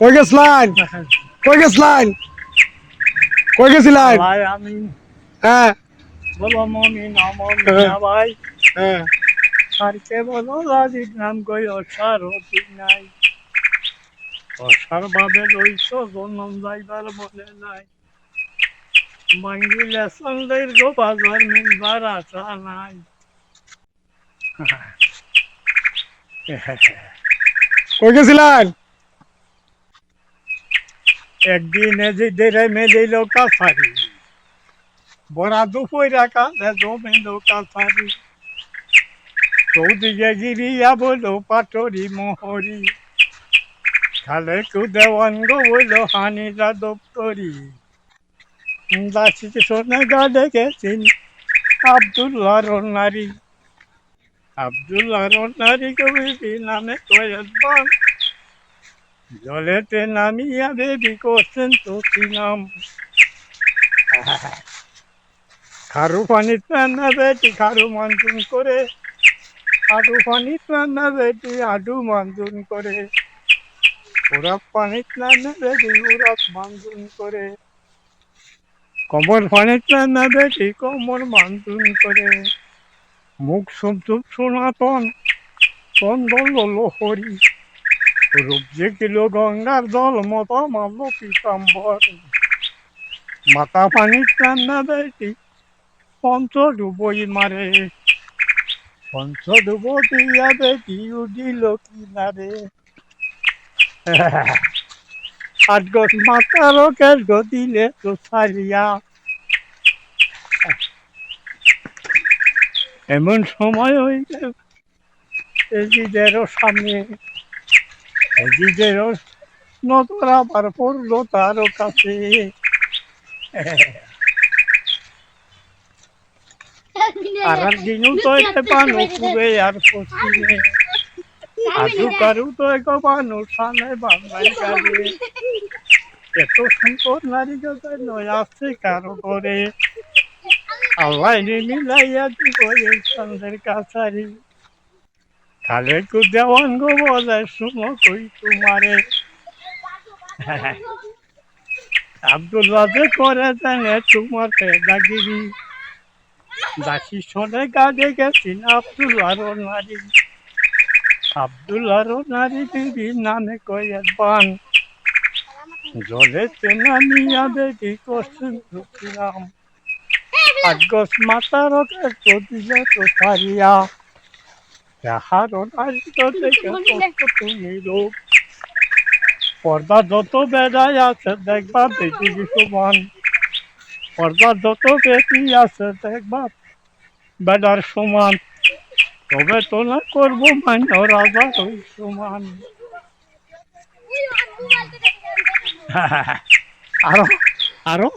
কই গেছলেন কই গেছলেন কই গেছিলেন ভাই আমি। হ্যাঁ। বলো মমি না মমি না ভাই হ্যাঁ। সারকে বলো রাজির নাম কই? অসার হতি নাই। অসার ভাবে রইছ জন্ম যাইবার বলে নাই। ভাঙ্গিলে সন্দের গো বাজার মিলবার আশা নাই। কই গেছিলেন একদিন যে দেরে মেলিল কাছারি। বড়া দুপুরা কালে জমিল কাছারি। চৌদিকে গিরিয়া বলো পাটরি মোহরি। খালে কু দেওয়ান গো বলো হানিরা দপ্তরি। দাসি সোনে গা ডেকেছেন আবদুল্লাহর নারী আবদুল্লাহর নারী কবি নামে কয়েকবার জলেতে নামিয়া বেবি করছেন তো নাম। খারু পানিত রান্না বেটি, খারু মানজুন করে। আডু পানিত রান্না বেটি আডু মানজুন করে। ওরাপ পানিত রান্না বেটি ওরাপ মানজুন করে। কমর পানিত রান্না বেটি কমর মানজুন করে। মুখ শুভ সনাতন চন্দন লোহরি। রূপ যে কিলো গঙ্গার জল মতো মারল পিতাম্বর। মাথা পানি রান্না বেটি পঞ্চ ডুবই মারে। পঞ্চ ডুব দিয়া বেটি উঠিল কিনারে আট গছ মাথার দিলে তো সারিয়া এমন সময় হইলে এজিদেরও সামনে এজিদেরও নজর আবার পড়ল তারও কাছে। আর দিনও তো এতে পানো পুবে আর পশ্চিমে আজু কারু তো এক পানো সামনে বাংলায় কাজে এত সুন্দর নারী কথা নয় আসছে আল্লাহ মিলাইয়া দিব এই সন্ধ্যের কাছারি। কালে কু দেওয়ান গো বলে শুনো কই তোমারে। আব্দুল্লাহ যে করে জানে তোমার পেদাগিরি। দাসি শোনে গাড়ে গেছেন আব্দুল্লাহর নারী। আব্দুল্লাহর নারী দিদি নামে কয়ে বান। জলে নামিয়া বেটি করছেন ঢুকিলাম আজগস মাতার তো দিলে তো সারিয়া যাহার নারী তো দেখে কষ্ট তুমি লোক পর্দা যত বেড়ায় আছে দেখবা বেটি সমান পর্দা যত বেটি আছে দেখবা বেড়ার সমান। তবে তো না করব মান্য রাজা ওই সমান। আরও আরও।